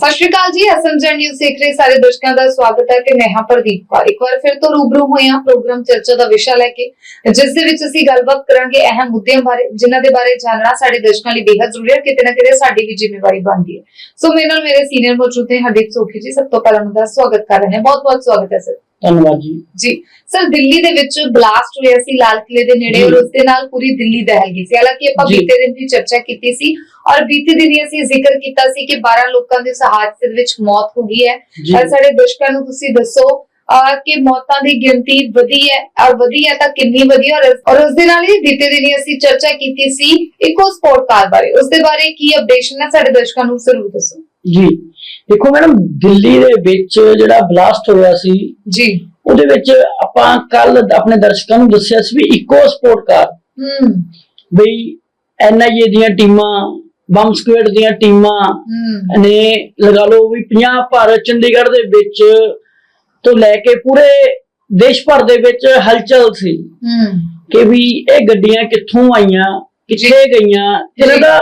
ਸਤਿ ਸ਼੍ਰੀ ਅਕਾਲ ਜੀ SMG news ਦੇਖ ਰਹੇ ਸਾਰੇ ਦਰਸ਼ਕਾਂ ਦਾ ਸਵਾਗਤ ਹੈ ਤੇ ਮੈਂ ਹਾਂ ਪ੍ਰਦੀਪ ਕੌਰ। ਇੱਕ ਵਾਰ ਫਿਰ ਤੋਂ ਰੂਬਰੂ ਹੋਏ ਹਾਂ ਪ੍ਰੋਗਰਾਮ ਚਰਚਾ ਦਾ ਵਿਸ਼ਾ ਲੈ ਕੇ, ਜਿਸ ਦੇ ਵਿੱਚ ਅਸੀਂ ਗੱਲਬਾਤ ਕਰਾਂਗੇ ਅਹਿਮ ਮੁੱਦਿਆਂ ਬਾਰੇ, ਜਿਨ੍ਹਾਂ ਦੇ ਬਾਰੇ ਜਾਣਨਾ ਸਾਡੇ ਦਰਸ਼ਕਾਂ ਲਈ ਬੇहद ਜ਼ਰੂਰੀ ਹੈ, ਕਿਤੇ ਨਾ ਕਿਤੇ ਸਾਡੀ ਵੀ ਜ਼ਿੰਮੇਵਾਰੀ ਬਣਦੀ ਹੈ। ਸੋ ਮੇਰੇ ਨਾਲ ਮੇਰੇ ਸੀਨੀਅਰ ਮੌਜੂਦ ਨੇ ਹਰਦੀਪ ਸੋਖੀ ਜੀ, ਸਭ ਤੋਂ ਪਹਿਲਾਂ ਉਹਨਾਂ ਦਾ ਸਵਾਗਤ ਕਰ ਰਹੇ ਹਾਂ। ਬਹੁਤ ਬਹੁਤ ਸਵਾਗਤ ਹੈ, ਸਰ। ਧੰਨਵਾਦ ਜੀ। ਜੀ। ਸਰ ਦਿੱਲੀ ਦੇ ਵਿੱਚ ਬਲਾਸਟ ਹੋਇਆ ਸੀ ਲਾਲ ਕਿਲੇ ਦੇ ਨੇੜੇ। ਔਰ ਉਸ ਦੇ ਨਾਲ ਪੂਰੀ ਦਿੱਲੀ ਦਹਿਲ ਗਈ ਸੀ। ਹਾਲਾਂਕਿ ਆਪਾਂ। ਬੀਤੇ ਦਿਨ ਵੀ ਚਰਚਾ ਕੀਤੀ ਸੀ ਔਰ ਬੀਤੇ ਦਿਨ ਹੀ ਅਸੀਂ ਜ਼ਿਕਰ ਕੀਤਾ ਸੀ ਕਿ 12 ਲੋਕਾਂ ਦੀ ਇਸ ਹਾਦਸੇ ਦੇ ਵਿੱਚ ਮੌਤ ਹੋ ਗਈ ਹੈ। ਸਾਡੇ ਦਰਸ਼ਕਾਂ ਨੂੰ ਤੁਸੀਂ ਦੱਸੋ ਕਿ ਮੌਤਾਂ ਦੀ ਗਿਣਤੀ ਵਧੀ ਹੈ ਔਰ ਵਧੀ ਹੈ ਤਾਂ ਕਿੰਨੀ ਵਧੀ ਹੈ? ਔਰ ਔਰ ਉਸ ਦੇ ਨਾਲ ਹੀ ਬੀਤੇ ਦਿਨ ਹੀ ਅਸੀਂ ਚਰਚਾ ਕੀਤੀ ਸੀ ਇਕੋ ਸਪੋਰਟ ਕਾਰ ਬਾਰੇ। ਉਸ ਦੇ ਬਾਰੇ ਕੀ ਅਪਡੇਸ਼ਨ ਹੈ ਸਾਡੇ ਦਰਸ਼ਕਾਂ ਨੂੰ ਜ਼ਰੂਰ ਦੱਸੋ। ਜੀ। ਦੇਖੋ ਮੈਡਮ ਦਿੱਲੀ ਦੇ ਵਿੱਚ ਜਿਹੜਾ ਬਲਾਸਟ ਹੋਇਆ ਸੀ ਜੀ। ਉਹਦੇ ਵਿੱਚ ਆਪਾਂ ਕੱਲ ਆਪਣੇ ਦਰਸ਼ਕਾਂ ਨੂੰ ਦੱਸਿਆ ਸੀ ਵੀ ਇਕੋ ਸਪੋਰਟ ਕਾਰ। ਹਮ ਬਈ ਐਨਆਈਏ ਦੀਆਂ ਟੀਮਾਂ ਬੰਬ ਸਕੁਐਡ ਦੀਆਂ ਟੀਮਾਂ ਨੇ ਲਗਾ ਲਓ ਵੀ 50 ਭਾਰਤ ਚੰਡੀਗੜ੍ਹ ਦੇ ਵਿੱਚ ਤੋਂ ਲੈ ਕੇ ਪੂਰੇ ਦੇਸ਼ ਭਰ ਦੇ ਵਿੱਚ ਹਲਚਲ ਸੀ ਕਿ ਵੀ ਇਹ ਗੱਡੀਆਂ ਕਿੱਥੋਂ ਆਈਆਂ ਕਿੱਥੇ ਗਈਆਂ ਇਹਨਾਂ। ਦਾ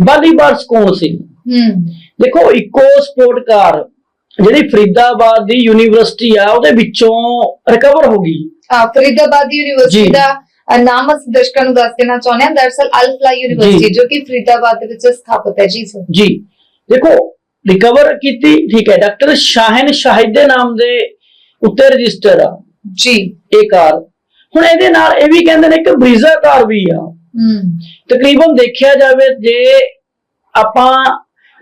ਬਾਲੀਬਾਰਸ ਕੌਣ ਸੀ? ਦੇਖੋ ਇਕੋ ਸਪੋਰਟ ਕਾਰ ਜਿਹੜੀ ਫਰੀਦਾਬਾਦ ਦੀ ਯੂਨੀਵਰਸਿਟੀ ਆ ਉਹਦੇ ਵਿੱਚੋਂ ਰਿਕਵਰ ਹੋ ਗਈ। ਅਹ ਫਰੀਦਾਬਾਦ ਦੀ ਯੂਨੀਵਰਸਿਟੀ। ਦਾ ਨਾਮ ਅਸੀਂ ਦਰਸ਼ਕਾਂ ਨੂੰ ਦੱਸ ਦੇਣਾ ਚਾਹੁੰਦੇ ਹਾਂ ਦਰਅਸਲ ਅਲਫਲਾ ਯੂਨੀਵਰਸਿਟੀ ਜੀ। ਕਿ ਫਰੀਦਾਬਾਦ ਦੇ ਵਿੱਚ ਸਥਾਪਿਤ ਹੈ। ਜੀ ਸਰ ਜੀ। ਦੇਖੋ ਰਿਕਵਰ ਕੀਤੀ ਠੀਕ ਹੈ ਡਾਕਟਰ ਸ਼ਾਹਨ ਸ਼ਾਹਿਦ ਦੇ ਨਾਮ ਦੇ ਉੱਤੇ ਰਜਿਸਟਰ ਆ। ਜੀ। ਇਹ ਕਾਰ ਹੁਣ ਇਹਦੇ ਨਾਲ ਇਹ ਵੀ ਕਹਿੰਦੇ ਨੇ ਕਿ ਬਰੀਜ਼ਾ ਕਾਰ ਵੀ ਆ। ਹਮ ਤਕਰੀਬਨ ਦੇਖਿਆ ਜਾਵੇ ਜੇ ਆਪਾਂ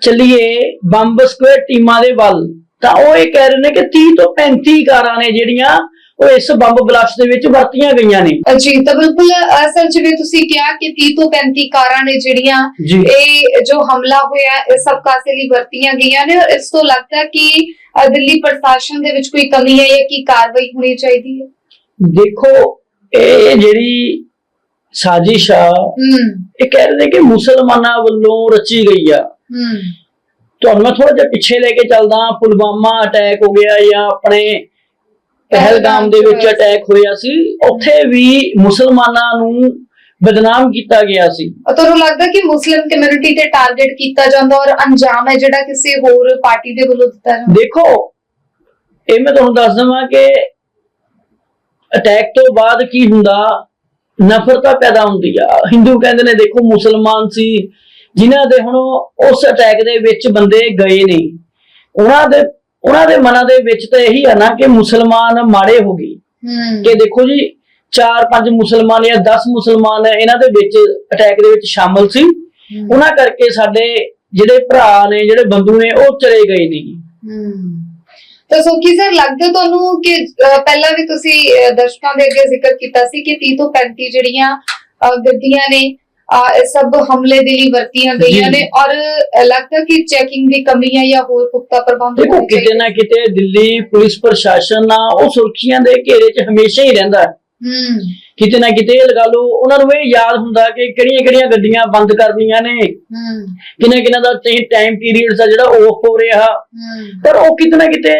ਚੱਲੀਏ ਬੰਬ ਸਕੁਐਰ ਟੀਮਾਂ ਦੇ ਵੱਲ। ਤਾਂ ਉਹ ਇਹ ਕਹਿ ਰਹੇ ਨੇ ਕਿ 30 ਤੋਂ 35 ਕਾਰਾਂ ਨੇ ਜਿਹੜੀਆਂ ਉਹ ਇਸ ਬੰਬ ਬਲਾਸਟ ਦੇ ਵਿੱਚ ਵਰਤੀਆਂ ਗਈਆਂ ਨੇ। ਜੀ ਤਾਂ ਬਿਲਕੁਲ ਸਰ ਜਿਵੇਂ ਤੁਸੀਂ ਕਿਹਾ ਕਿ 30 ਤੋਂ 35 ਕਾਰਾਂ ਨੇ ਜਿਹੜੀਆਂ ਇਹ ਜੋ ਹਮਲਾ ਹੋਇਆ ਇਹ ਸਭ ਕਾਸੇ ਲਈ ਵਰਤੀਆਂ ਗਈਆਂ ਨੇ ਔਰ ਇਸ ਤੋਂ ਲੱਗਦਾ ਕਿ ਦਿੱਲੀ ਪ੍ਰਸ਼ਾਸਨ ਦੇ ਵਿੱਚ ਕੋਈ ਕਮੀ ਹੈ ਜਾਂ ਕੀ ਕਾਰਵਾਈ ਹੋਣੀ ਚਾਹੀਦੀ ਹੈ? ਦੇਖੋ ਇਹ ਜਿਹੜੀ ਸਾਜ਼ਿਸ਼ ਆ ਇਹ ਕਹਿ ਰਹੇ ਨੇ ਕਿ ਮੁਸਲਮਾਨਾਂ ਵੱਲੋਂ ਰਚੀ ਗਈ ਆ। ਤੁਹਾਨੂੰ ਮੈਂ ਥੋੜਾ ਜਿਹਾ ਪਿੱਛੇ ਲੈ ਕੇ ਚੱਲਦਾ ਪੁਲਵਾਮਾ ਅਟੈਕ ਹੋ ਗਿਆ ਜਾਂ ਆਪਣੇ ਪਹਿਲਗਾਮ ਦੇ ਵਿੱਚ ਅਟੈਕ ਹੋਇਆ ਸੀ ਉੱਥੇ ਵੀ ਮੁਸਲਮਾਨਾਂ ਨੂੰ ਬਦਨਾਮ ਕੀਤਾ ਗਿਆ ਸੀ। ਤੁਹਾਨੂੰ ਲੱਗਦਾ ਕਿ ਮੁਸਲਿਮ ਕਮਿਊਨਿਟੀ ਤੇ ਟਾਰਗੇਟ ਕੀਤਾ ਜਾਂਦਾ ਔਰ ਅੰਜਾਮ ਹੈ ਜਿਹੜਾ ਕਿਸੇ ਹੋਰ ਪਾਰਟੀ ਦੇ ਵੱਲੋਂ ਦਿੱਤਾ ਜਾਂਦਾ? ਦੇਖੋ ਇਹ ਮੈਂ ਤੁਹਾਨੂੰ ਦੱਸ ਦਵਾਂ ਕਿ ਅਟੈਕ ਤੋਂ ਬਾਅਦ ਕੀ ਹੁੰਦਾ? ਨਫ਼ਰਤਾ ਪੈਦਾ ਹੁੰਦੀ ਆ। ਹਿੰਦੂ ਕਹਿੰਦੇ ਨੇ ਦੇਖੋ ਮੁਸਲਮਾਨ ਸੀ ਜਿਨ੍ਹਾਂ ਦੇ ਹੁਣ ਉਸ ਅਟੈਕ ਦੇ ਵਿੱਚ ਬੰਦੇ ਗਏ ਨੇ ਉਹਨਾਂ ਦੇ ਉਹਨਾਂ ਦੇ ਮਨਾਂ ਦੇ ਵਿੱਚ ਤਾਂ ਇਹੀ ਆ ਨਾ ਕਿ ਮੁਸਲਮਾਨ ਮਾੜੇ ਹੋ ਗਏ। ਕਿ ਦੇਖੋ ਜੀ 4-5 ਮੁਸਲਮਾਨ ਜਾਂ 10 ਮੁਸਲਮਾਨ ਇਹਨਾਂ ਦੇ ਵਿੱਚ ਅਟੈਕ ਦੇ ਵਿੱਚ ਸ਼ਾਮਲ ਸੀ। ਉਹਨਾਂ ਕਰਕੇ ਸਾਡੇ ਜਿਹੜੇ ਭਰਾ ਨੇ ਜਿਹੜੇ ਬੰਧੂ ਨੇ ਉਹ ਚਲੇ ਗਏ ਨੇ ਹਮ। ਤਾਂ ਸੋਕੀ ਸਰ ਲੱਗਦਾ ਤੁਹਾਨੂੰ ਕਿ ਪਹਿਲਾਂ ਵੀ ਤੁਸੀਂ ਦਰਸ਼ਕਾਂ ਦੇ ਅੱਗੇ ਜ਼ਿਕਰ ਕੀਤਾ ਸੀ ਕਿ 30 ਤੋਂ 35 ਜਿਹੜੀਆਂ ਗੱਡੀਆਂ ਨੇ ਹਮਲੇ ਦੇ ਲਈ ਵਰਤੀਆਂ ਗਈਆਂ। ਨੇ ਔਰ ਲੱਗਦਾ ਕਿ ਚੈਕਿੰਗ ਦੀ ਕਮੀ ਹੈ ਜਾਂ ਹੋਰ ਪੁਖਤਾ ਪ੍ਰਬੰਧ ਦੇਖੋ ਕਿਤੇ। ਨਾ ਕਿਤੇ ਦਿੱਲੀ ਪੁਲਿਸ ਪ੍ਰਸ਼ਾਸਨ ਆ ਉਹ ਸੁਰੱਖੀਆਂ ਦੇ ਘੇਰੇ 'ਚ ਹਮੇਸ਼ਾ ਹੀ ਰਹਿੰਦਾ ਹੈ। ਕਿਤੇ ਨਾ ਕਿਤੇ ਲਗਾ ਲਓ ਉਹਨਾਂ ਨੂੰ ਇਹ ਯਾਦ ਹੁੰਦਾ ਕਿ ਕਿਹੜੀਆਂ ਕਿਹੜੀਆਂ ਗੱਡੀਆਂ ਬੰਦ ਕਰਨੀਆਂ ਨੇ। ਹਮ ਕਿੰਨੇ ਕਿੰਨਾ ਦਾ ਟਾਈਮ ਪੀਰੀਅਡ ਆ ਜਿਹੜਾ ਆਫ ਹੋ ਰਿਹਾ। ਪਰ ਉਹ ਕਿਤੇ ਨਾ ਕਿਤੇ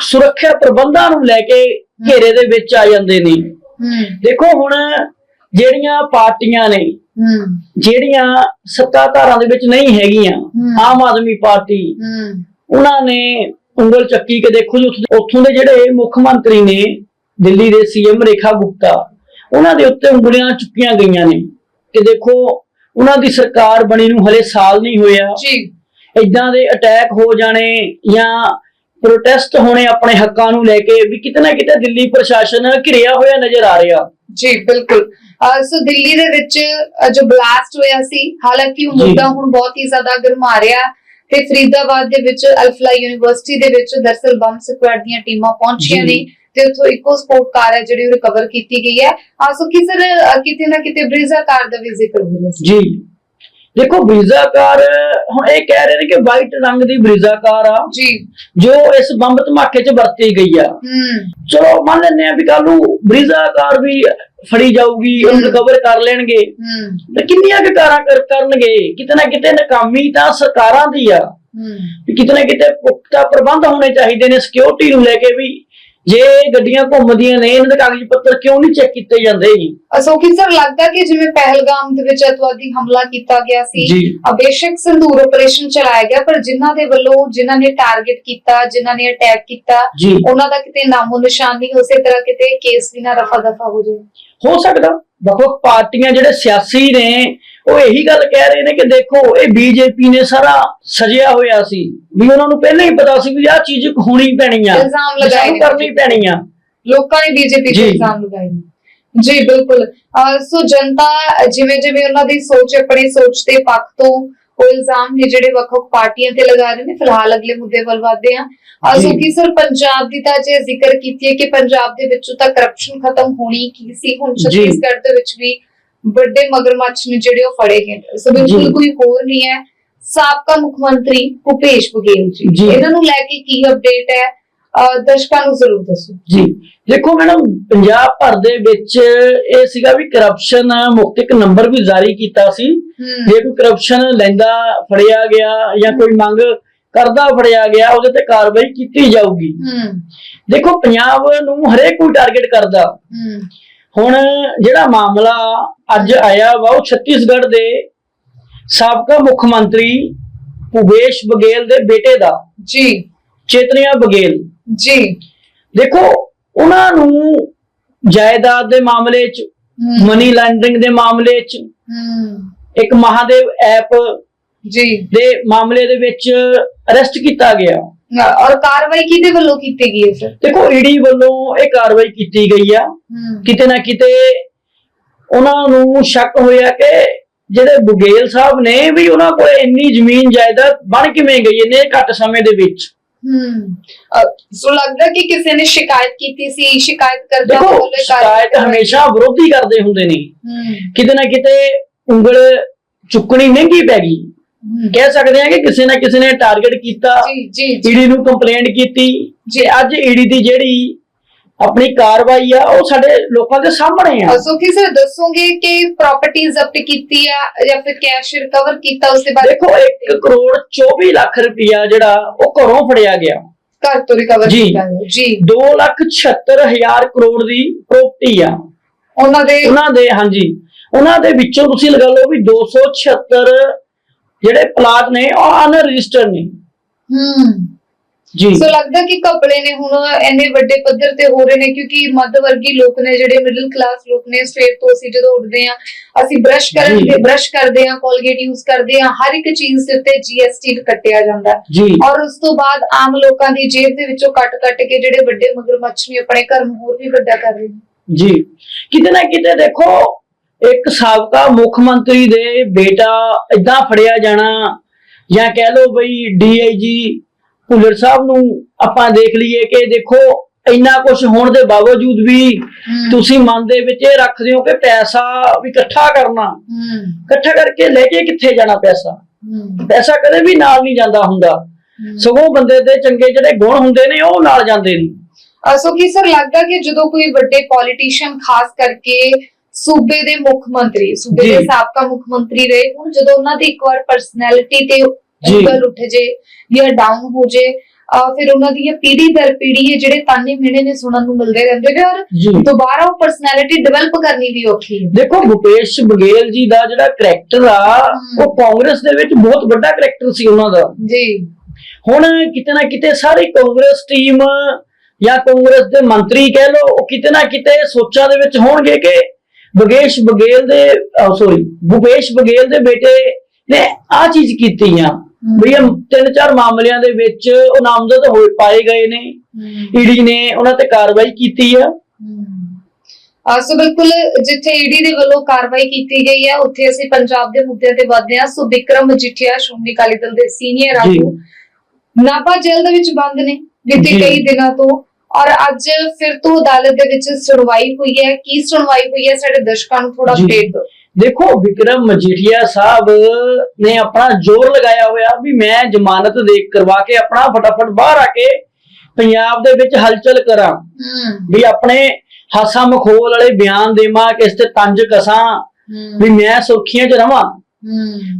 ਸੁਰੱਖਿਆ ਪ੍ਰਬੰਧਾਂ ਨੂੰ ਲੈ ਕੇ ਘੇਰੇ ਦੇ ਵਿੱਚ ਆ ਜਾਂਦੇ ਨੇ। ਦੇਖੋ ਹੁਣ ਜਿਹੜੀਆਂ ਪਾਰਟੀਆਂ ਨੇ ਜਿਹੜੀਆਂ ਸੱਤਾਧਾਰਾਂ ਦੇ ਵਿੱਚ ਨਹੀਂ ਹੈਗੀਆਂ। ਆਮ ਆਦਮੀ ਪਾਰਟੀ ਉਹਨਾਂ ਨੇ ਉਂਗਲ ਚੱਕੀ ਕੇ ਦੇਖੋ ਜੀ ਉੱਥੇ- ਦੇ ਜਿਹੜੇ ਮੁੱਖ ਮੰਤਰੀ ਨੇ ਦਿੱਲੀ ਦੇ ਸੀਐਮ ਰੇਖਾ ਗੁਪਤਾ ਉਹਨਾਂ ਦੇ ਉੱਤੇ ਉਂਗਲੀਆਂ ਚੁੱਕੀਆਂ ਗਈਆਂ ਨੇ। ਕਿ ਦੇਖੋ ਉਹਨਾਂ ਦੀ ਸਰਕਾਰ ਬਣੀ ਨੂੰ ਹਲੇ ਸਾਲ ਨਹੀਂ ਹੋਇਆ। ਜੀ। ਇਦਾਂ ਦੇ ਅਟੈਕ ਹੋ ਜਾਣੇ ਜਾਂ ਪ੍ਰੋਟੈਸਟ ਹੋਣੇ ਆਪਣੇ ਹੱਕਾਂ ਨੂੰ ਲੈ ਕੇ ਵੀ ਕਿਤੇ ਨਾ ਕਿਤੇ ਦਿੱਲੀ ਪ੍ਰਸ਼ਾਸਨ ਘਿਰਿਆ ਹੋਇਆ ਨਜ਼ਰ ਆ ਰਿਹਾ। ਜੀ ਬਿਲਕੁਲ। ਸੋ ਦਿੱਲੀ ਦੇ ਵਿੱਚ ਜੋ ਬਲਾਸਟ ਹੋਇਆ ਸੀ ਹਾਲਾਂਕਿ ਉਹ। ਮੁੱਦਾ ਹੁਣ ਬਹੁਤ ਹੀ ਜ਼ਿਆਦਾ ਗਰਮਾ ਰਿਹਾ ਤੇ ਫਰੀਦਾਬਾਦ ਦੇ ਵਿੱਚ ਅਲਫਲਾ ਯੂਨੀਵਰਸਿਟੀ ਦੇ ਵਿੱਚ ਦਰਸਲ ਬੰਬ ਸਕੁਐਡ ਦੀਆਂ ਟੀਮਾਂ ਪਹੁੰਚੀਆਂ। ਨੇ ਤੇ ਉੱਥੋਂ ਇੱਕੋ ਸਪੋਰਟ ਕਾਰ ਹੈ ਜਿਹੜੀ ਉਹ ਰਿਕਵਰ ਕੀਤੀ ਗਈ ਹੈ ਆ ਸੋ ਕਿ ਸਰ ਕਿਤੇ ਨਾ ਕਿਤੇ ਬ੍ਰਿਜ਼ਾ ਕਾਰ ਦਾ ਵੀ ਜ਼ਿਕਰ ਹੋ ਰਿਹਾ ਸੀ ਜੀ ਦੇਖੋ ਬਰੀਜ਼ਾ ਕਾਰ ਹੁਣ ਇਹ ਕਹਿ ਰਹੇ ਨੇ ਕਿ ਵਾਈਟ ਰੰਗ ਦੀ ਬਰੀਜ਼ਾ ਕਾਰ ਆ ਜੀ। ਜੋ ਇਸ ਬੰਬ ਧਮਾਕੇ 'ਚ ਵਰਤੀ ਗਈ ਆ। ਚਲੋ ਮੰਨ ਲੈਂਦੇ ਆ ਵੀ ਕੱਲ ਨੂੰ ਬਰੀਜ਼ਾ ਕਾਰ ਵੀ ਫੜੀ ਜਾਊਗੀ ਉਹਨੂੰ ਹਮ। ਰਿਕਵਰ ਕਰ ਲੈਣਗੇ। ਤੇ ਕਿੰਨੀਆਂ ਕੁ ਕਾਰਾਂ ਕਰ ਕਰਨਗੇ? ਕਿਤੇ ਨਾ ਕਿਤੇ ਨਾਕਾਮੀ ਤਾਂ ਸਰਕਾਰਾਂ ਦੀ ਆ। ਕਿਤੇ ਨਾ ਕਿਤੇ ਪੁਖਤਾ ਪ੍ਰਬੰਧ ਹੋਣੇ ਚਾਹੀਦੇ ਨੇ ਸਿਕਿਉਰਿਟੀ ਨੂੰ ਲੈ ਕੇ ਵੀ। ਜੇ ਗੱਡੀਆਂ ਘੁੰਮਦੀਆਂ ਨੇ ਇਹਨਾਂ ਦੇ ਕਾਗਜ਼ ਪੱਤਰ ਕਿਉਂ ਨਹੀਂ ਚੈੱਕ ਕੀਤੇ ਜਾਂਦੇ ਜੀ? ਅਸੋਕੀ ਸਰ ਲੱਗਦਾ ਕਿ ਜਿਵੇਂ ਪਹਿਲਗਾਮ ਦੇ ਵਿੱਚ ਅਤਵਾਦੀ ਹਮਲਾ ਕੀਤਾ ਗਿਆ ਸੀ ਜੀ। ਸੰਦੂਰ ਆਪਰੇਸ਼ਨ ਚਲਾਇਆ ਗਿਆ ਪਰ ਜਿਨ੍ਹਾਂ ਦੇ ਵੱਲੋਂ ਜਿਨ੍ਹਾਂ ਨੇ ਟਾਰਗੇਟ ਕੀਤਾ ਜਿਨ੍ਹਾਂ ਨੇ ਅਟੈਕ ਕੀਤਾ ਜੀ। ਉਹਨਾਂ ਦਾ ਕਿਤੇ ਨਾਮੋ ਨਿਸ਼ਾਨ ਨਹੀਂ ਉਸੇ ਤਰ੍ਹਾਂ ਕਿਤੇ ਕੇਸ ਵੀ ਨਾ ਰਫਾ ਦਫਾ ਹੋ ਜਾਏ। ਹੋ ਸਕਦਾ। ਵੱਖ ਵੱਖ ਪਾਰਟੀਆਂ ਜਿਹੜੇ ਸਿਆਸੀ ਨੇ ਉਹ ਇਹੀ ਗੱਲ ਕਹਿ ਰਹੇ ਨੇ ਕਿ ਦੇਖੋ ਇਹ ਬੀਜੇਪੀ ਨੇ ਸਾਰਾ ਸਜਿਆ ਹੋਇਆ ਸੀ। ਵੀ ਉਹਨਾਂ ਨੂੰ ਪਹਿਲਾਂ ਹੀ ਪਤਾ ਸੀ ਵੀ ਆਹ ਚੀਜ਼ ਹੋਣੀ ਪੈਣੀ ਆ ਇਲਜ਼ਾਮ ਲਗਾਏ ਨੇ ਕਰਨੀ ਪੈਣੀ ਆ। ਲੋਕਾਂ ਨੇ ਬੀਜੇਪੀ ਤੇ। ਇਲਜ਼ਾਮ ਲਗਾਏ ਨੇ। ਜੀ ਬਿਲਕੁਲ। ਸੋ ਜਨਤਾ ਜਿਵੇਂ ਜਿਵੇਂ ਉਹਨਾਂ ਦੀ ਸੋਚ ਆਪਣੀ ਸੋਚ ਦੇ ਪੱਖ ਤੋਂ ਉਹ ਇਲਜ਼ਾਮ ਨੇ ਜਿਹੜੇ ਵੱਖ-ਵੱਖ ਪਾਰਟੀਆਂ ਤੇ ਲਗਾ ਰਹੇ ਨੇ। ਫਿਲਹਾਲ ਅਗਲੇ ਮੁੱਦੇ ਵੱਲ ਵਧਦੇ ਹਾਂ। ਅਹ ਸੋ ਜੀ। ਕੀ ਸਰ ਪੰਜਾਬ ਦੀ ਤਾਂ ਜੇ ਜ਼ਿਕਰ ਕੀਤੀ ਹੈ ਕਿ ਪੰਜਾਬ ਦੇ ਵਿੱਚੋਂ ਤਾਂ ਕਰਪਸ਼ਨ ਖਤਮ ਹੋਣੀ ਕੀ ਸੀ? ਹੁਣ। ਛੱਤੀਸਗੜ੍ਹ ਦੇ ਵਿੱਚ ਵੀ ਵੱਡੇ ਮਗਰਮੱਛ ਨੇ ਜਿਹੜੇ ਉਹ ਫੜੇ ਗਏ। ਸੋ ਬਿਲਕੁਲ। ਕੋਈ ਹੋਰ ਨਹੀਂ ਹੈ। ਸਾਬਕਾ ਮੁੱਖ ਮੰਤਰੀ ਭੁਪੇਸ਼ ਬਘੇਲ ਜੀ। ਇਹਨਾਂ ਨੂੰ ਲੈ ਕੇ ਕੀ ਅਪਡੇਟ ਹੈ? ਦਰਸ਼ਕਾਂ ਨੂੰ ਜ਼ਰੂਰ ਦੱਸੋ। ਜੀ। ਦੇਖੋ ਮੈਡਮ ਪੰਜਾਬ ਭਰ ਦੇ ਵਿੱਚ ਇਹ ਸੀਗਾ ਵੀ ਕਰਪਸ਼ਨ ਮੁਕਤ ਇੱਕ ਨੰਬਰ ਵੀ ਜਾਰੀ ਕੀਤਾ ਸੀ। ਜੇ ਕੋਈ ਕਰਪਸ਼ਨ ਲੈਂਦਾ ਫੜਿਆ ਗਿਆ ਜਾਂ ਕੋਈ ਮੰਗ ਕਰਦਾ ਫੜਿਆ ਗਿਆ ਉਹਦੇ ਤੇ ਕਾਰਵਾਈ ਕੀਤੀ ਜਾਊਗੀ। ਦੇਖੋ ਪੰਜਾਬ ਨੂੰ ਹਰੇਕ ਕੋਈ ਟਾਰਗੇਟ ਕਰਦਾ। ਹੁਣ ਜਿਹੜਾ ਮਾਮਲਾ ਅੱਜ ਆਇਆ ਵਾ ਉਹ ਛੱਤੀਸਗੜ੍ਹ ਦੇ ਸਾਬਕਾ ਮੁੱਖ ਮੰਤਰੀ ਭੁਪੇਸ਼ ਬਘੇਲ ਦੇ ਬੇਟੇ ਦਾ। ਜੀ। ਚੇਤਨੀਆ ਬਘੇਲ ਜੀ। ਦੇਖੋ ਉਹਨਾਂ ਨੂੰ ਜਾਇਦਾਦ ਦੇ ਮਾਮਲੇ 'ਚ ਮਨੀ ਲੈਂਡਰਿੰਗ ਦੇ ਮਾਮਲੇ 'ਚ ਇੱਕ ਮਹਾਦੇਵ ਐਪ ਜੀ। ਦੇ ਮਾਮਲੇ ਦੇ ਵਿੱਚ ਅਰੈਸਟ ਕੀਤਾ ਗਿਆ। ਔਰ ਕਾਰਵਾਈ ਕਿਹਦੇ ਵੱਲੋਂ ਕੀਤੀ ਗਈ ਹੈ ਸਰ? ਦੇਖੋ ਈਡੀ ਵੱਲੋਂ ਇਹ ਕਾਰਵਾਈ ਕੀਤੀ ਗਈ ਆ। ਕਿਤੇ ਨਾ ਕਿਤੇ ਉਹਨਾਂ ਨੂੰ ਸ਼ੱਕ ਹੋਇਆ ਕਿ ਜਿਹੜੇ ਬੁਗੇਲ ਸਾਹਿਬ ਨੇ ਵੀ ਉਹਨਾਂ ਕੋਲ ਇੰਨੀ ਜ਼ਮੀਨ ਜਾਇਦਾਦ ਬਣ ਕਿਵੇਂ ਗਈ ਇੰਨੇ ਘੱਟ ਸਮੇਂ ਦੇ ਵਿੱਚ? ਅ, ਸੋ ਲੱਗਦਾ ਕਿ ਕਿਸੇ ਨੇ ਸ਼ਿਕਾਇਤ ਕੀਤੀ ਸੀ ਸ਼ਿਕਾਇਤ ਕਰਦਾ ਕਾਰਵਾਈ ਸ਼ਿਕਾਇਤ। ਹਮੇਸ਼ਾ ਵਿਰੋਧੀ ਕਰਦੇ ਹੁੰਦੇ ਨੇ। ਕਿਤੇ ਨਾ ਕਿਤੇ ਉਂਗਲ ਚੁੱਕਣੀ ਮਹਿੰਗੀ ਪੈ ਗਈ। ਕਹਿ ਸਕਦੇ ਹਾਂ ਕਿ ਕਿਸੇ ਨਾ ਕਿਸੇ ਨੇ ਟਾਰਗੇਟ ਕੀਤਾ ਜੀ ਜੀ ਈਡੀ ਨੂੰ ਕੰਪਲੇਂਟ ਕੀਤੀ। ਜੇ। ਅੱਜ ਈਡੀ ਦੀ ਜਿਹੜੀ ਆਪਣੀ ਕਾਰਵਾਈ ਆ ਉਹ ਸਾਡੇ ਲੋਕਾਂ ਦੇ ਸਾਹਮਣੇ ਆ। ਅ, ਸੋ ਕੀ ਸਰ ਦੱਸੋਗੇ ਕਿ ਪ੍ਰਾਪਰਟੀ ਜ਼ਬਤ ਕੀਤੀ ਆ ਜਾਂ ਫਿਰ ਕੈਸ਼ ਰਿਕਵਰ ਕੀਤਾ ਉਸ ਦੇ ਬਾਰੇ? ਦੇਖੋ 1 ਕਰੋੜ 24 ਲੱਖ ਰੁਪਇਆ ਜਿਹੜਾ ਉਹ ਘਰੋਂ ਫੜਿਆ ਗਿਆ। ਘਰ ਤੋਂ ਰਿਕਵਰ। ਕੀਤਾ ਹੈ। ਜੀ। 2 ਲੱਖ 76 ਹਜ਼ਾਰ ਕਰੋੜ ਦੀ ਪ੍ਰਾਪਰਟੀ ਆ। ਉਹਨਾਂ ਦੇ ਉਹਨਾਂ ਦੇ ਹਾਂਜੀ। ਉਹਨਾਂ ਦੇ ਵਿੱਚੋਂ ਤੁਸੀਂ ਲਗਾ ਲਓ ਵੀ 276 ਜਿਹੜੇ ਪਲਾਟ ਨੇ ਉਹ ਅਨਰਜਿਸਟਰਡ ਨੇ। ਹਮ ਜੀ। ਸੋ ਲੱਗਦਾ ਕਿ ਕਪੜੇ ਨੇ ਹੁਣ ਇੰਨੇ ਵੱਡੇ ਪੱਧਰ ਤੇ ਹੋ ਰਹੇ ਨੇ ਕਿਉਂਕਿ ਮੱਧ ਵਰਗੀ ਲੋਕ ਨੇ ਜਿਹੜੇ ਮਿਡਲ ਕਲਾਸ ਲੋਕ ਨੇ ਸਵੇਰ ਤੋਂ ਅਸੀਂ ਜਦੋਂ ਉੱਠਦੇ ਆ ਅਸੀਂ ਬ੍ਰਸ਼ ਕਰਨ। ਦੇ ਬ੍ਰਸ਼ ਕਰਦੇ ਆ ਕੋਲਗੇਟ ਯੂਜ਼ ਕਰਦੇ ਆ ਹਰ ਇੱਕ ਚੀਜ਼ ਦੇ ਉੱਤੇ ਜੀਐਸਟੀ ਕੱਟਿਆ ਜਾਂਦਾ। ਔਰ ਉਸ ਤੋਂ ਬਾਅਦ ਆਮ ਲੋਕਾਂ ਦੀ ਜੇਬ ਦੇ ਵਿੱਚੋਂ ਕੱਟ-ਕੱਟ ਕੇ ਜਿਹੜੇ ਵੱਡੇ ਮਗਰਮੱਛ ਨੇ ਆਪਣੇ ਘਰ ਨੂੰ ਹੋਰ ਵੀ ਵੱਡਾ ਕਰ ਰਹੇ ਨੇ। ਜੀ। ਕਿਤੇ ਨਾ ਕਿਤੇ ਦੇਖੋ ਇੱਕ ਸਾਬਕਾ ਮੁੱਖ ਮੰਤਰੀ ਦੇ ਬੇਟਾ ਇਦਾਂ ਫੜਿਆ ਜਾਣਾ ਜਾਂ ਕਹਿ ਲਓ ਬਈ ਡੀਆਈਜੀ ਭੁੱਲਰ ਸਾਹਿਬ ਨੂੰ ਆਪਾਂ ਦੇਖ ਲਈਏ ਕਿ ਦੇਖੋ ਇੰਨਾ ਕੁਝ ਹੋਣ ਦੇ ਬਾਵਜੂਦ ਵੀ ਤੁਸੀਂ ਮਨ ਦੇ ਵਿੱਚ ਇਹ ਰੱਖਦੇ ਹੋ ਕਿ ਪੈਸਾ ਵੀ ਇਕੱਠਾ ਕਰਨਾ। ਇਕੱਠਾ ਕਰਕੇ ਲੈ ਕੇ ਕਿੱਥੇ ਜਾਣਾ ਪੈਸਾ? ਪੈਸਾ ਕਦੇ ਵੀ ਨਾਲ ਨਹੀਂ ਜਾਂਦਾ ਹੁੰਦਾ। ਸਗੋਂ ਬੰਦੇ ਦੇ ਚੰਗੇ ਜਿਹੜੇ ਗੁਣ ਹੁੰਦੇ ਨੇ ਉਹ ਨਾਲ ਜਾਂਦੇ ਨੇ। ਅਹ ਸੋ ਕੀ ਸਰ ਲੱਗਦਾ ਕਿ ਜਦੋਂ ਕੋਈ ਵੱਡੇ ਪੋਲੀਟੀਸ਼ੀਅਨ ਖਾਸ ਕਰਕੇ ਸੂਬੇ ਦੇ ਮੁੱਖ ਮੰਤਰੀ ਸੂਬੇ ਦੇ। ਸਾਬਕਾ ਮੁੱਖ ਮੰਤਰੀ ਰਹੇ ਹੁਣ ਜਦੋਂ ਉਹਨਾਂ ਦੀ ਇੱਕ ਵਾਰ ਪਰਸਨੈਲਿਟੀ ਤੇ ਜੀ। ਉਂਗਲ ਉੱਠ ਜੇ ਜਾਂ ਡਾਊਨ ਹੋ ਜੇ ਫਿਰ ਉਹਨਾਂ ਦੀ ਇਹ ਪੀੜ੍ਹੀ ਦਰ ਪੀੜ੍ਹੀ ਇਹ ਜਿਹੜੇ ਤਾਨੇ ਮਿਹਣੇ ਨੇ ਸੁਣਨ ਨੂੰ ਮਿਲਦੇ ਰਹਿੰਦੇ ਨੇ ਔਰ ਦੁਬਾਰਾ ਉਹ ਪਰਸਨੈਲਿਟੀ ਡਿਵੈਲਪ ਕਰਨੀ ਵੀ ਔਖੀ ਹੈ। ਦੇਖੋ ਭੁਪੇਸ਼ ਬਘੇਲ ਜੀ ਦਾ ਜਿਹੜਾ ਕਰੈਕਟਰ ਆ। ਉਹ ਕਾਂਗਰਸ ਦੇ ਵਿੱਚ ਬਹੁਤ ਵੱਡਾ ਕਰੈਕਟਰ ਸੀ ਉਹਨਾਂ ਦਾ। ਜੀ। ਹੁਣ ਕਿਤੇ ਨਾ ਕਿਤੇ ਸਾਰੀ ਕਾਂਗਰਸ ਟੀਮ ਜਾਂ ਕਾਂਗਰਸ ਦੇ ਮੰਤਰੀ ਕਹਿ ਲਓ ਉਹ ਕਿਤੇ ਨਾ ਕਿਤੇ ਸੋਚਾਂ ਦੇ ਵਿੱਚ ਹੋਣਗੇ ਕਿ ਬਗੇਸ਼ ਬਘੇਲ ਦੇ ਸੌਰੀ ਭੁਪੇਸ਼ ਬਘੇਲ ਦੇ ਬੇਟੇ ਨੇ ਆ ਚੀਜ਼ ਕੀਤੀ ਆ। ਵੀ ਇਹ ਤਿੰਨ ਚਾਰ ਮਾਮਲਿਆਂ ਦੇ ਵਿੱਚ ਉਹ ਨਾਮਜ਼ਦ ਹੋਏ ਪਾਏ ਗਏ ਨੇ। ਈਡੀ ਨੇ ਉਹਨਾਂ ਤੇ ਕਾਰਵਾਈ ਕੀਤੀ ਆ। ਸੋ ਬਿਲਕੁਲ ਜਿੱਥੇ ਈਡੀ ਦੇ ਵੱਲੋਂ ਕਾਰਵਾਈ ਕੀਤੀ ਗਈ ਹੈ ਉੱਥੇ ਅਸੀਂ ਪੰਜਾਬ ਦੇ ਮੁੱਦਿਆਂ ਤੇ ਵਧਦੇ ਹਾਂ। ਸੋ ਵਿਕਰਮ ਮਜੀਠੀਆ ਸ਼੍ਰੋਮਣੀ ਅਕਾਲੀ ਦਲ ਦੇ ਸੀਨੀਅਰ। ਆਗੂ ਨਾਭਾ ਜੇਲ੍ਹ ਦੇ ਵਿੱਚ ਬੰਦ ਨੇ ਬੀਤੇ। ਕਈ ਦਿਨਾਂ ਤੋਂ। ਔਰ ਅੱਜ ਫਿਰ ਤੋਂ ਅਦਾਲਤ ਦੇ ਵਿੱਚ ਸੁਣਵਾਈ ਹੋਈ ਹੈ। ਕੀ ਸੁਣਵਾਈ ਹੋਈ ਹੈ ਸਾਡੇ ਦਰਸ਼ਕਾਂ ਨੂੰ ਥੋੜਾ। ਅਪਡੇਟ ਦਿਓ। ਦੇਖੋ ਵਿਕਰਮ ਮਜੀਠੀਆ ਸਾਹਿਬ ਨੇ ਆਪਣਾ ਜ਼ੋਰ ਲਗਾਇਆ ਹੋਇਆ ਵੀ ਮੈਂ ਜ਼ਮਾਨਤ ਦੇ ਕਰਵਾ ਕੇ ਆਪਣਾ ਫਟਾਫਟ ਬਾਹਰ ਆ ਕੇ ਪੰਜਾਬ ਦੇ ਵਿੱਚ ਹਲਚਲ ਕਰਾਂ। ਵੀ ਆਪਣੇ ਹਾਸਾ ਮਖੋਲ ਵਾਲੇ ਬਿਆਨ ਦੇਵਾਂ ਕਿਸ ਤੇ ਤੰਜ ਕਸਾਂ ਵੀ ਮੈਂ ਸੁਰਖੀਆਂ 'ਚ ਰਵਾਂ।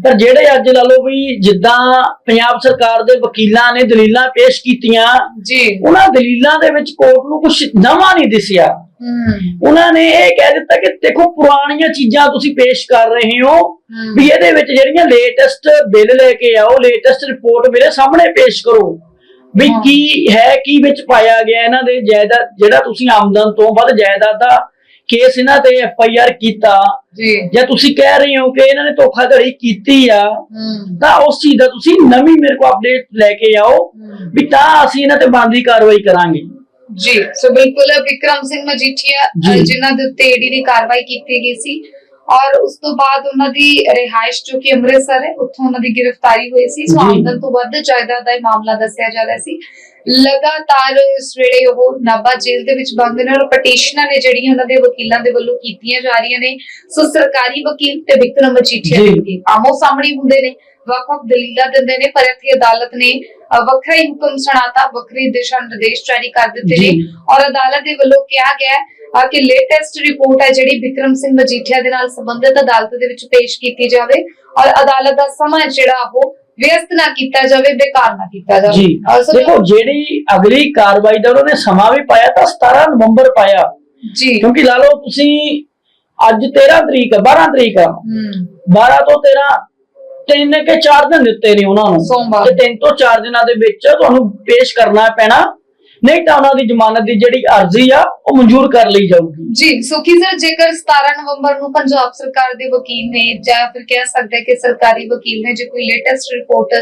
ਪਰ ਜਿਹੜੇ ਅੱਜ ਲਾ ਲਓ ਵੀ ਜਿੱਦਾਂ ਪੰਜਾਬ ਸਰਕਾਰ ਦੇ ਵਕੀਲਾਂ ਨੇ ਦਲੀਲਾਂ ਪੇਸ਼ ਕੀਤੀਆਂ ਜੀ। ਉਹਨਾਂ ਦਲੀਲਾਂ ਦੇ ਵਿੱਚ ਕੋਰਟ ਨੂੰ ਕੁਝ ਨਵਾਂ ਨਹੀਂ ਦਿਸਿਆ। ਉਹਨਾਂ ਨੇ ਇਹ ਕਹਿ ਦਿੱਤਾ ਕਿ ਦੇਖੋ ਪੁਰਾਣੀਆਂ ਚੀਜ਼ਾਂ ਤੁਸੀਂ ਪੇਸ਼ ਕਰ ਰਹੇ ਹੋ ਵੀ ਇਹਦੇ ਵਿੱਚ ਜਿਹੜੀਆਂ ਲੇਟੈਸਟ ਬਿੱਲ ਲੈ ਕੇ ਆਓ ਲੇਟੈਸਟ ਰਿਪੋਰਟ ਮੇਰੇ ਸਾਹਮਣੇ ਪੇਸ਼ ਕਰੋ। ਵੀ। ਕੀ ਹੈ ਕੀ ਵਿੱਚ ਪਾਇਆ ਗਿਆ ਇਹਨਾਂ ਦੇ ਜਾਇਦਾਦ ਜਿਹੜਾ ਤੁਸੀਂ ਆਮਦਨ ਤੋਂ ਵੱਧ ਜਾਇਦਾਦ ਦਾ ਕੇਸ ਇਹਨਾਂ ਤੇ ਐਫ ਆਈ ਆਰ ਕੀਤਾ। ਜੀ। ਜਾਂ ਤੁਸੀਂ ਕਹਿ ਰਹੇ ਹੋ ਕਿ ਇਹਨਾਂ ਨੇ ਧੋਖਾਧੜੀ ਕੀਤੀ ਆ ਤਾਂ ਉਸ ਚੀਜ਼ ਦਾ ਤੁਸੀਂ ਨਵੀਂ ਮੇਰੇ ਕੋਲ ਅਪਡੇਟ ਲੈ ਕੇ ਆਓ। ਵੀ ਤਾਂ ਅਸੀਂ ਇਹਨਾਂ ਤੇ ਬਣਦੀ ਕਾਰਵਾਈ ਕਰਾਂਗੇ। ਜੀ ਸੋ ਬਿਲਕੁਲ ਵਿਕਰਮ ਸਿੰਘ ਮਜੀਠੀਆ ਜਿਨ੍ਹਾਂ ਦੇ ਉੱਤੇ ਈਡੀ ਦੀ ਕਾਰਵਾਈ ਕੀਤੀ ਗਈ ਸੀ ਔਰ ਉਸ ਤੋਂ ਬਾਅਦ ਉਹਨਾਂ ਦੀ ਰਿਹਾਇਸ਼ ਜੋ ਕਿ ਅੰਮ੍ਰਿਤਸਰ ਹੈ ਉੱਥੋਂ ਉਹਨਾਂ ਦੀ ਗ੍ਰਿਫਤਾਰੀ ਹੋਈ ਸੀ ਸੋ। ਆਮਦਨ ਤੋਂ ਵੱਧ ਜਾਇਦਾਦ ਦਾ ਇਹ ਮਾਮਲਾ ਦੱਸਿਆ ਜਾ ਰਿਹਾ ਸੀ ਲਗਾਤਾਰ ਇਸ ਵੇਲੇ ਉਹ ਨਾਭਾ ਜੇਲ੍ਹ ਦੇ ਵਿੱਚ ਬੰਦ ਨੇ ਔਰ ਪਟੀਸ਼ਨਾਂ ਨੇ ਜਿਹੜੀਆਂ ਉਹਨਾਂ ਦੇ ਵਕੀਲਾਂ ਦੇ ਵੱਲੋਂ ਕੀਤੀਆਂ ਜਾ ਰਹੀਆਂ ਨੇ ਸੋ ਸਰਕਾਰੀ ਵਕੀਲ ਤੇ ਵਿਕਰਮ ਮਜੀਠੀਆ। ਦੇ ਆਮੋ ਸਾਹਮਣੇ ਹੁੰਦੇ ਨੇ ਵੱਖ-ਵੱਖ ਦਲੀਲਾਂ ਦਿੰਦੇ ਨੇ ਪਰ ਇੱਥੇ ਅਦਾਲਤ ਨੇ ਵੱਖਰਾ ਹੀ ਹੁਕਮ ਸੁਣਾਤਾ ਵੱਖਰੇ ਦਿਸ਼ਾ ਨਿਰਦੇਸ਼ ਜਾਰੀ ਕਰ ਦਿੱਤੇ ਨੇ। ਔਰ ਅਦਾਲਤ ਦੇ ਵੱਲੋਂ ਕਿਹਾ ਗਿਆ ਅ, ਕਿ ਲੇਟੈਸਟ ਰਿਪੋਰਟ ਹੈ ਜਿਹੜੀ ਵਿਕਰਮ ਸਿੰਘ ਮਜੀਠੀਆ ਦੇ ਨਾਲ ਸੰਬੰਧਿਤ ਅਦਾਲਤ ਦੇ ਵਿੱਚ ਪੇਸ਼ ਕੀਤੀ ਜਾਵੇ ਔਰ ਅਦਾਲਤ ਦਾ ਸਮਾਂ ਜਿਹੜਾ ਉਹ ਵਿਅਸਤ ਨਾ ਕੀਤਾ ਜਾਵੇ ਬੇਕਾਰ ਨਾ ਕੀਤਾ ਜਾਵੇ। ਜੀ। ਦੇਖੋ ਜਿਹੜੀ ਅਗਲੀ ਕਾਰਵਾਈ ਦਾ ਉਹਨਾਂ ਨੇ ਸਮਾਂ ਵੀ ਪਾਇਆ ਤਾਂ 17 ਨਵੰਬਰ ਪਾਇਆ। ਜੀ। ਕਿਉਂਕਿ ਲਾ ਲਓ ਤੁਸੀਂ ਅੱਜ 13 ਤਰੀਕ ਆ 12 ਤਰੀਕ ਆ। ਹੂੰ। 12 ਤੋਂ 13 ਤਿੰਨ ਕੇ 4 ਦਿਨ ਦਿੱਤੇ ਨੇ ਉਹਨਾਂ ਨੂੰ। ਸੋਮਵਾਰ। ਤੇ ਤਿੰਨ ਤੋਂ 4 ਦਿਨਾਂ ਦੇ ਵਿੱਚ ਤੁਹਾਨੂੰ ਪੇਸ਼ ਕਰਨਾ ਪੈਣਾ। ਨਹੀਂ ਤਾਂ ਉਹਨਾਂ ਦੀ ਜ਼ਮਾਨਤ ਦੀ ਜਿਹੜੀ ਅਰਜ਼ੀ ਆ ਉਹ ਮਨਜ਼ੂਰ ਕਰ ਲਈ ਜਾਊਗੀ। ਜੀ ਸੁਖੀ ਸਰ ਜੇਕਰ 17 ਨਵੰਬਰ ਨੂੰ ਪੰਜਾਬ ਸਰਕਾਰ ਦੇ ਵਕੀਲ ਨੇ ਜਾਂ ਫਿਰ ਕਹਿ ਸਕਦੇ ਹਾਂ ਕਿ ਸਰਕਾਰੀ ਵਕੀਲ ਨੇ ਜੇ ਕੋਈ ਲੇਟੈਸਟ ਰਿਪੋਰਟ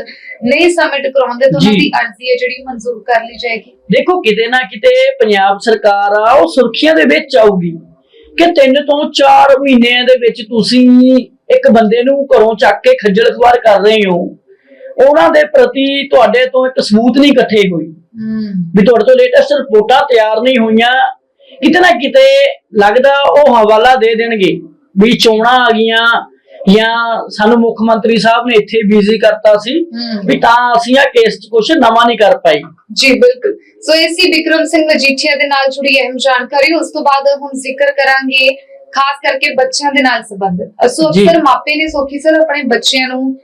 ਨਹੀਂ ਸਬਮਿਟ ਕਰਾਉਂਦੇ ਤਾਂ ਉਹਨਾਂ ਜੀ। ਦੀ ਅਰਜ਼ੀ ਹੈ ਜਿਹੜੀ ਮਨਜ਼ੂਰ ਕਰ ਲਈ ਜਾਏਗੀ। ਦੇਖੋ ਕਿਤੇ ਨਾ ਕਿਤੇ ਪੰਜਾਬ ਸਰਕਾਰ ਆ ਉਹ ਸੁਰਖੀਆਂ ਦੇ ਵਿੱਚ ਆਊਗੀ। ਕਿ ਤਿੰਨ ਤੋਂ 4 ਮਹੀਨਿਆਂ ਦੇ ਵਿੱਚ ਤੁਸੀਂ ਇੱਕ ਬੰਦੇ ਨੂੰ ਘਰੋਂ ਚੱਕ ਕੇ ਖੱਜਲ ਖਵਾਰ ਕਰ ਰਹੇ ਹੋ ਉਹਨਾਂ ਦੇ ਪ੍ਰਤੀ ਤੁਹਾਡੇ ਤੋਂ ਇੱਕ ਸਬੂਤ ਨਹੀਂ ਇਕੱਠੇ ਹੋਈ ਹੂੰ। ਵੀ ਤੁਹਾਡੇ ਤੋਂ ਲੇਟੈਸਟ ਰਿਪੋਰਟਾਂ ਤਿਆਰ ਨਹੀਂ ਹੋਈਆਂ। ਕਿਤੇ ਨਾ ਕਿਤੇ ਲੱਗਦਾ ਉਹ ਹਵਾਲਾ ਦੇ ਦੇਣਗੇ ਵੀ ਚੋਣਾਂ ਆ ਗਈਆਂ ਜਾਂ ਸਾਨੂੰ ਮੁੱਖ ਮੰਤਰੀ ਸਾਹਿਬ ਨੇ ਇੱਥੇ ਬਿਜ਼ੀ ਕਰਤਾ ਸੀ ਵੀ ਤਾਂ ਅਸੀਂ ਆ ਕੇਸ 'ਚ ਕੁਝ ਨਵਾਂ ਨਹੀਂ ਕਰ ਪਾਈ ਜੀ ਬਿਲਕੁਲ। ਸੋ ਇਹ ਸੀ ਵਿਕਰਮ ਸਿੰਘ ਮਜੀਠੀਆ ਦੇ ਨਾਲ ਜੁੜੀ ਅਹਿਮ ਜਾਣਕਾਰੀ। ਉਸ ਤੋਂ ਬਾਅਦ ਹੁਣ ਜ਼ਿਕਰ ਕਰਾਂਗੇ ਖਾਸ ਕਰਕੇ ਬੱਚਿਆਂ ਦੇ ਨਾਲ ਸੰਬੰਧਿਤ ਸੋ। ਅਕਸਰ ਮਾਪੇ ਨੇ ਸੋਖੀ ਸਰ ਆਪਣੇ ਬੱਚਿਆਂ ਨੂੰ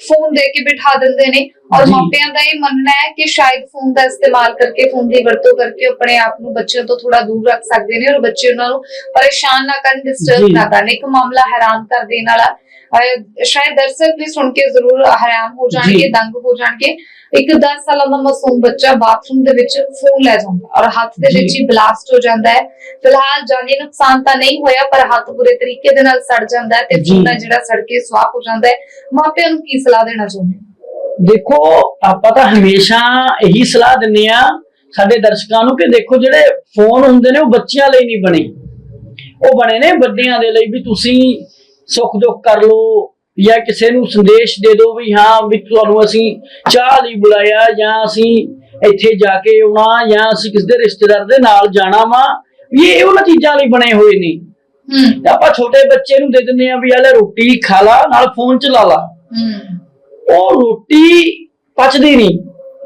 ਫੋਨ ਦੇ ਕੇ ਬਿਠਾ ਦਿੰਦੇ ਨੇ ਔਰ। ਮਾਪਿਆਂ ਦਾ ਇਹ ਮੰਨਣਾ ਹੈ ਕਿ ਸ਼ਾਇਦ ਫੋਨ ਦਾ ਇਸਤੇਮਾਲ ਕਰਕੇ ਫੋਨ ਦੀ ਵਰਤੋਂ ਕਰਕੇ ਆਪਣੇ ਆਪ ਨੂੰ ਬੱਚਿਆਂ ਤੋਂ ਥੋੜਾ ਦੂਰ ਰੱਖ ਸਕਦੇ ਨੇ ਔਰ ਬੱਚੇ ਉਹਨਾਂ ਨੂੰ ਪਰੇਸ਼ਾਨ ਨਾ ਕਰਨ ਡਿਸਟਰਬ। ਨਾ ਕਰਨ ਇੱਕ ਮਾਮਲਾ ਹੈਰਾਨ ਕਰ ਦੇਣ ਵਾਲਾ ਸ਼ਾਇਦ ਦਰਸ਼ਕ ਵੀ ਸੁਣ ਕੇ ਜ਼ਰੂਰ ਹੈਰਾਨ ਹੋ ਜਾਣਗੇ। ਦੰਗ ਹੋ ਜਾਣਗੇ ਇੱਕ 10 ਸਾਲਾਂ ਦਾ ਮਾਸੂਮ ਬੱਚਾ ਬਾਥਰੂਮ ਦੇ ਵਿੱਚ ਫੋਨ ਲੈ ਜਾਂਦਾ ਔਰ ਹੱਥ ਦੇ। ਵਿੱਚ ਹੀ ਬਲਾਸਟ ਹੋ ਜਾਂਦਾ ਹੈ ਫਿਲਹਾਲ ਜਾਨੀ ਨੁਕਸਾਨ ਤਾਂ ਨਹੀਂ ਹੋਇਆ ਪਰ ਹੱਥ ਬੁਰੇ ਤਰੀਕੇ ਦੇ ਨਾਲ ਸੜ ਜਾਂਦਾ ਹੈ ਤੇ। ਫੋਨ ਜਿਹੜਾ ਸੜ ਕੇ ਸੁਆਹ ਹੋ ਜਾਂਦਾ ਹੈ ਮਾਪਿਆਂ ਨੂੰ ਕੀ ਸਲਾਹ ਦੇਣਾ ਚਾਹੁੰਦੇ? ਦੇਖੋ ਆਪਾਂ ਤਾਂ ਹਮੇਸ਼ਾ ਇਹੀ ਸਲਾਹ ਦਿੰਨੇ ਆ ਸਾਡੇ ਦਰਸ਼ਕਾਂ ਨੂੰ ਕਿ ਦੇਖੋ ਜਿਹੜੇ ਫੋਨ ਹੁੰਦੇ ਨੇ ਉਹ ਬੱਚਿਆਂ ਲਈ ਨਹੀਂ ਬਣੇ ਉਹ ਬਣੇ ਨੇ ਵੱਡਿਆਂ ਦੇ ਲਈ ਵੀ ਤੁਸੀਂ ਸੁੱਖ ਦੁੱਖ ਕਰ ਲਓ ਜਾਂ ਕਿਸੇ ਨੂੰ ਸੰਦੇਸ਼ ਦੇ ਦਿਓ ਵੀ ਹਾਂ ਵੀ ਤੁਹਾਨੂੰ ਅਸੀਂ ਚਾਹ ਲਈ ਬੁਲਾਇਆ ਜਾਂ ਅਸੀਂ ਇੱਥੇ ਜਾ ਕੇ ਆਉਣਾ ਜਾਂ ਅਸੀਂ ਕਿਸੇ ਦੇ ਰਿਸ਼ਤੇਦਾਰ ਦੇ ਨਾਲ ਜਾਣਾ ਵਾ ਵੀ ਇਹ ਉਹਨਾਂ ਚੀਜ਼ਾਂ ਲਈ ਬਣੇ ਹੋਏ ਨੇ। ਆਪਾਂ ਛੋਟੇ ਬੱਚੇ ਨੂੰ ਦੇ ਦਿੰਨੇ ਆ ਵੀ ਆ ਲੈ ਰੋਟੀ ਖਾ ਲਾ ਨਾਲ ਫੋਨ ਚਲਾ ਲਾ। ਹੂੰ। ਉਹ ਰੋਟੀ ਪਚਦੀ ਨਹੀਂ।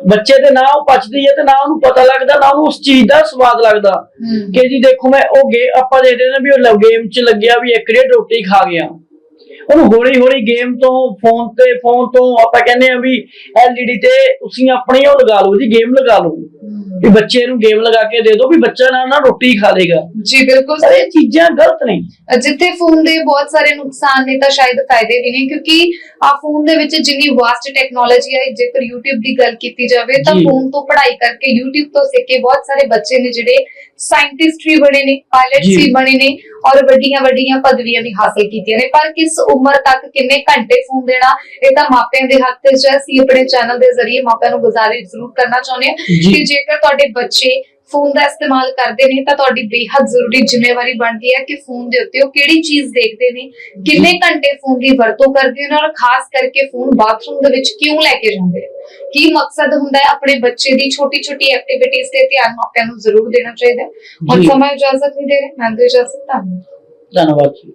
ਬੱਚੇ ਦੇ ਨਾ ਉਹ ਪਚਦੀ ਹੈ ਤੇ ਨਾ ਉਹਨੂੰ ਪਤਾ ਲੱਗਦਾ ਨਾ ਉਹਨੂੰ ਉਸ ਚੀਜ਼ ਦਾ ਸਵਾਦ ਲੱਗਦਾ। ਕਿ ਜੀ ਦੇਖੋ ਮੈਂ ਉਹ ਗੇ ਆਪਾਂ ਦੇਖਦੇ ਨੇ ਵੀ ਉਹ ਗੇਮ 'ਚ ਲੱਗਿਆ ਵੀ ਇੱਕ ਡੇਢ ਰੋਟੀ ਖਾ ਗਿਆ। ਉਹਨੂੰ ਹੌਲੀ ਹੌਲੀ ਗੇਮ ਤੋਂ ਫੋਨ ਤੇ ਫੋਨ ਤੋਂ ਆਪਾਂ ਕਹਿੰਦੇ ਆ ਵੀ ਐਲਈਡੀ ਤੇ ਤੁਸੀਂ ਆਪਣੀ ਉਹ ਲਗਾ ਲਓ ਜੀ ਗੇਮ ਲਗਾ ਲਓ। ਵੀ ਬੱਚੇ ਨੂੰ ਗੇਮ ਲਗਾ ਕੇ ਦੇ ਦਿਓ ਵੀ ਬੱਚਾ ਨਾਲ ਨਾ ਰੋਟੀ ਖਾ ਲੇਗਾ ਜੀ ਬਿਲਕੁਲ ਇਹ ਚੀਜ਼ਾਂ ਗਲਤ ਨੇ ਜਿੱਥੇ ਫੋਨ ਦੇ ਬਹੁਤ ਸਾਰੇ ਨੁਕਸਾਨ ਨੇ ਤਾਂ ਸ਼ਾਇਦ ਫਾਇਦੇ ਵੀ ਨੇ ਕਿਉਂਕਿ ਆ ਫੋਨ ਦੇ ਵਿੱਚ ਜਿੰਨੀ ਵਾਸਟ ਟੈਕਨੋਲੋਜੀ ਹੈ ਜੇਕਰ YouTube ਦੀ ਗੱਲ ਕੀਤੀ ਜਾਵੇ ਤਾਂ। ਫੋਨ ਤੋਂ ਪੜ੍ਹਾਈ ਕਰਕੇ YouTube ਤੋਂ ਸਿੱਖ ਕੇ ਬਹੁਤ ਸਾਰੇ ਬੱਚੇ ਨੇ ਜਿਹੜੇ ਸਾਇੰਟਿਸਟ ਵੀ ਬਣੇ ਨੇ ਪਾਇਲਟਸ ਜੀ। ਵੀ ਬਣੇ ਨੇ ਔਰ ਵੱਡੀਆਂ ਵੱਡੀਆਂ ਪਦਵੀਆਂ ਵੀ ਹਾਸਲ ਕੀਤੀਆਂ ਨੇ ਪਰ ਕਿਸ ਉਮਰ ਤੱਕ ਕਿੰਨੇ ਘੰਟੇ ਫੋਨ ਦੇਣਾ ਇਹ ਤਾਂ ਮਾਪਿਆਂ ਦੇ ਹੱਥ 'ਚ ਹੈ ਆਪਣੇ ਚੈਨਲ ਦੇ ਜ਼ਰੀਏ ਮਾਪਿਆਂ ਨੂੰ ਗੁਜ਼ਾਰਿਸ਼ ਜ਼ਰੂਰ ਕਰਨਾ ਚਾਹੁੰਦੇ ਹਾਂ। ਕਿ ਜੇਕਰ ਤੁਹਾਡੇ ਬੱਚੇ ਫੋਨ ਦਾ ਇਸਤੇਮਾਲ ਕਰਦੇ ਨੇ ਤਾਂ ਤੁਹਾਡੀ ਬੇਹੱਦ ਜ਼ਰੂਰੀ ਜ਼ਿੰਮੇਵਾਰੀ ਬਣਦੀ ਹੈ ਕਿ ਫੋਨ ਦੇ ਉੱਤੇ ਉਹ ਕਿਹੜੀ ਚੀਜ਼ ਦੇਖਦੇ ਨੇ ਕਿੰਨੇ ਘੰਟੇ ਫੋਨ ਦੀ ਵਰਤੋਂ ਕਰਦੇ ਨੇ ਔਰ ਖਾਸ ਕਰਕੇ ਫੋਨ ਬਾਥਰੂਮ ਦੇ ਵਿੱਚ ਕਿਉਂ ਲੈ ਕੇ ਜਾਂਦੇ ਨੇ? ਕੀ ਮਕਸਦ ਹੁੰਦਾ ਹੈ ਆਪਣੇ ਬੱਚੇ ਦੀ ਛੋਟੀ ਛੋਟੀ ਐਕਟੀਵਿਟੀਜ਼ ਤੇ ਧਿਆਨ ਮਾਪਿਆਂ ਨੂੰ ਜ਼ਰੂਰ ਦੇਣਾ ਚਾਹੀਦਾ ਹੈ? ਜੀ। ਸਮਾਂ ਇਜਾਜ਼ਤ ਨਹੀਂ ਦੇ ਰਹੇ ਮੈਂ ਦੇ ਇਜਾਜ਼ਤ ਧੰਨਵਾਦ ਧੰਨਵਾਦ ਜੀ।